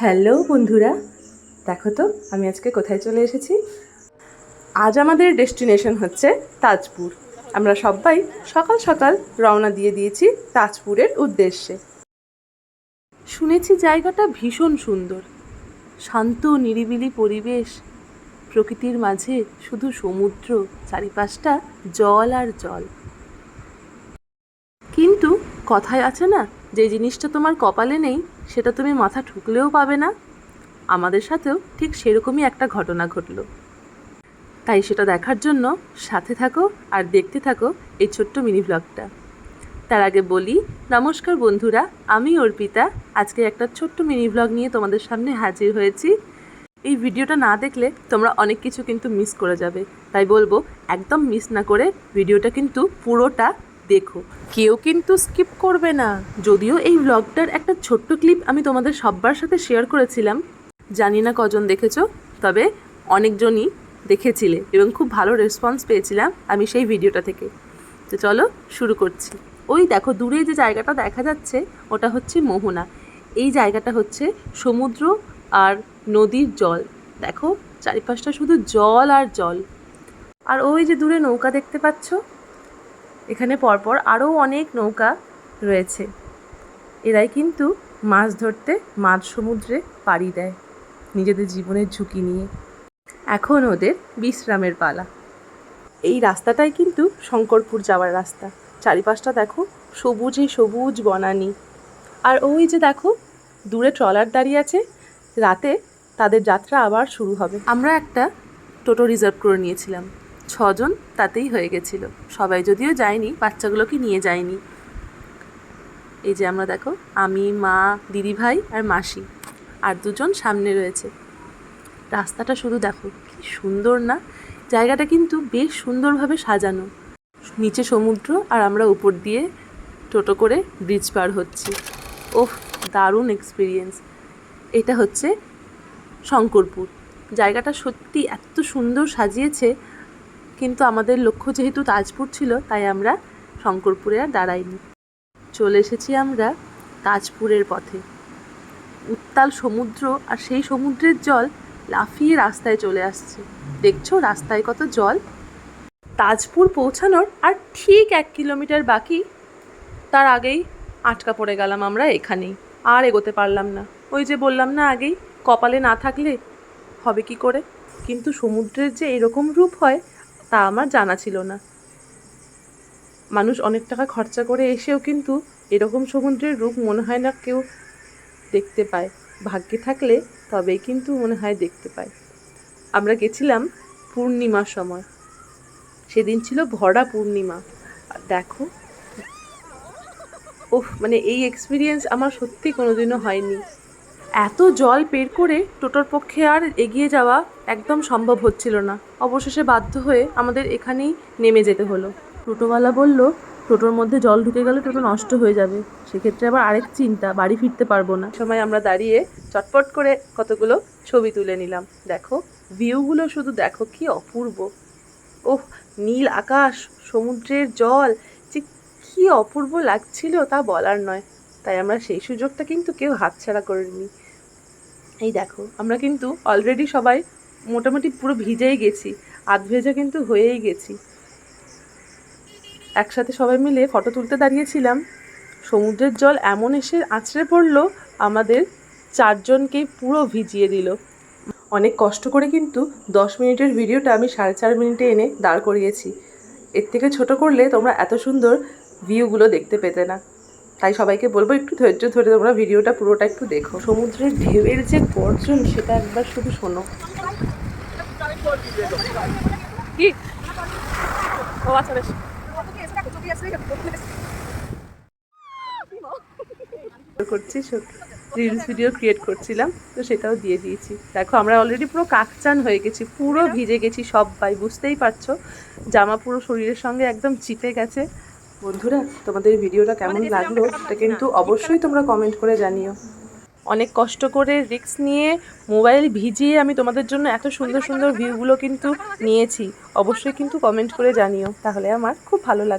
Hello বন্ধুরা, দেখো তো, আমি আজকে কোথায় চলে এসেছি? আজ আমাদের ডেস্টিনেশন হচ্ছে তাজপুর। আমরা সবাই সকাল সকাল রওনা দিয়ে দিয়েছি তাজপুরের উদ্দেশ্যে। শুনেছি জায়গাটা ভীষণ সুন্দর। শান্ত, নিরিবিলি পরিবেশ। প্রকৃতির মাঝে শুধু সমুদ্র, চারিপাশটা জল আর জল। কিন্তু কথায় আছে না, যে জিনিসটা তোমার কপালে নেই সেটা তুমি মাথা ঠুকলেও পাবে না। আমাদের সাথেও ঠিক সেরকমই একটা ঘটনা ঘটলো। তাই সেটা দেখার জন্য সাথে থাকো আর দেখতে থাকো এই ছোট্ট মিনি ব্লগটা। তার আগে বলি, নমস্কার বন্ধুরা, আমি অর্পিতা। আজকে একটা ছোট্ট মিনি ব্লগ নিয়ে তোমাদের সামনে হাজির হয়েছি। এই ভিডিওটা না দেখলে তোমরা অনেক কিছু কিন্তু মিস করে যাবে। তাই বলব, একদম মিস না করে ভিডিওটা কিন্তু পুরোটা দেখো। কেউ কিন্তু স্কিপ করবে না। যদিও এই ব্লগটার একটা ছোট্ট ক্লিপ আমি তোমাদের সব্বার সাথে শেয়ার করেছিলাম। জানি না কজন দেখেছ, তবে অনেকজনই দেখেছিলে এবং খুব ভালো রেসপন্স পেয়েছিলাম আমি সেই ভিডিওটা থেকে। তো চলো শুরু করছি। ওই দেখো, দূরে যে জায়গাটা দেখা যাচ্ছে, ওটা হচ্ছে মোহনা। এই জায়গাটা হচ্ছে সমুদ্র আর নদীর জল। দেখো, চারিপাশটা শুধু জল আর জল। আর ওই যে দূরে নৌকা দেখতে পাচ্ছ এখানে পরপর আরও অনেক নৌকা রয়েছে। এরাই কিন্তু মাছ ধরতে মাঝ সমুদ্রে পাড়ি দেয় নিজেদের জীবনের ঝুঁকি নিয়ে। এখন ওদের বিশ্রামের পালা। এই রাস্তাটাই কিন্তু শঙ্করপুর যাওয়ার রাস্তা। চারিপাশটা দেখো সবুজে সবুজ বনানি। আর ওই যে দেখো, দূরে ট্রলার দাঁড়িয়ে আছে, রাতে তাদের যাত্রা আবার শুরু হবে। আমরা একটা টোটো রিজার্ভ করে নিয়েছিলাম। ছজন তাতেই হয়ে গেছিল। সবাই যদিও যায়নি, বাচ্চাগুলোকে নিয়ে যায়নি। এই যে আমরা দেখো, আমি, মা, দিদিভাই আর মাসি আর দুজন সামনে রয়েছে। রাস্তাটা শুধু দেখো, কি সুন্দর না? জায়গাটা কিন্তু বেশ সুন্দরভাবে সাজানো। নিচে সমুদ্র আর আমরা উপর দিয়ে টোটো করে ব্রিজ পার হচ্ছি। ওহ, দারুণ এক্সপিরিয়েন্স এটা হচ্ছে শঙ্করপুর। জায়গাটা সত্যি এত সুন্দর সাজিয়েছে কিন্তু আমাদের লক্ষ্য যেহেতু তাজপুর ছিল, তাই আমরা শঙ্করপুরে আর দাঁড়াইনি। চলে এসেছি আমরা তাজপুরের পথে। উত্তাল সমুদ্র আর সেই সমুদ্রের জল লাফিয়ে রাস্তায় চলে আসছে। দেখছ রাস্তায় কত জল? তাজপুর পৌঁছানোর আর ঠিক এক কিলোমিটার বাকি। তার আগেই আটকা পড়ে গেলাম আমরা এখানেই। আর এগোতে পারলাম না। ওই যে বললাম না আগেই, কপালে না থাকলে হবে কি করে? কিন্তু সমুদ্রের যে এরকম রূপ হয় তা আমার জানা ছিল না। মানুষ অনেক টাকা খরচা করে এসেও কিন্তু এরকম সমুদ্রের রূপ মনে হয় না কেউ দেখতে পায়। ভাগ্যে থাকলে তবেই কিন্তু মনে হয় দেখতে পায়। আমরা গেছিলাম পূর্ণিমার সময়। সেদিন ছিল ভরা পূর্ণিমা। দেখো ওহ মানে এই এক্সপিরিয়েন্স আমার সত্যি কোনোদিনও হয়নি। এত জল বের করে টোটোর পক্ষে আর এগিয়ে যাওয়া একদম সম্ভব হচ্ছিল না। অবশেষে বাধ্য হয়ে আমাদের এখানেই নেমে যেতে হলো। টোটোওয়ালা বলল, টোটোর মধ্যে জল ঢুকে গেলে টোটো নষ্ট হয়ে যাবে। সেক্ষেত্রে আবার আরেক চিন্তা, বাড়ি ফিরতে পারব না। সময় আমরা দাঁড়িয়ে চটপট করে কতগুলো ছবি তুলে নিলাম। দেখো, ভিউগুলো শুধু দেখো কি অপূর্ব। ওহ, নীল আকাশ, সমুদ্রের জল, যে কি অপূর্ব লাগছিল তা বলার নয়। তাই আমরা সেই সুযোগটা কিন্তু কেউ হাতছাড়া করিনি। এই দেখো, আমরা কিন্তু অলরেডি সবাই মোটামুটি পুরো ভিজেই গেছি, আধ ভেজা কিন্তু হয়েই গেছি। একসাথে সবাই মিলে ফটো তুলতে দাঁড়িয়েছিলাম। সমুদ্রের জল এমন এসে আছড়ে পড়ল, আমাদের চারজনকেই পুরো ভিজিয়ে দিল। অনেক কষ্ট করে কিন্তু দশ মিনিটের ভিডিওটা আমি সাড়ে চার মিনিটে এনে দাঁড় করিয়েছি। এর থেকে ছোট করলে তোমরা এত সুন্দর ভিউগুলো দেখতে পেতে না। তাই সবাইকে বলব একটু ধৈর্য ধরে তোমরা ভিডিওটা পুরোটা একটু দেখো। সমুদ্রের ঢেউয়ের যে গর্জন সেটা একবার শুধু শোনো। কি? ও আচ্ছা বেশ। করছি রিলস ভিডিও ক্রিয়েট করছিলাম তো সেটাও দিয়ে দিয়েছি। দেখো আমরা অলরেডি পুরো কাকচান হয়ে গেছি পুরো ভিজে গেছি সবাই বুঝতেই পারছ? জামা পুরো শরীরের সঙ্গে একদম চিপে গেছে। বন্ধুরা তোমাদের ভিডিওটা কেমন লাগল সেটা কিন্তু অবশ্যই তোমরা কমেন্ট করে জানিও। অনেক কষ্ট করে রিক্স নিয়ে মোবাইল ভিজিয়ে আমি তোমাদের জন্য এত সুন্দর সুন্দর ভিউগুলো কিন্তু নিয়েছি। অবশ্যই কিন্তু কমেন্ট করে জানিও তাহলে আমার খুব ভালো লাগবে।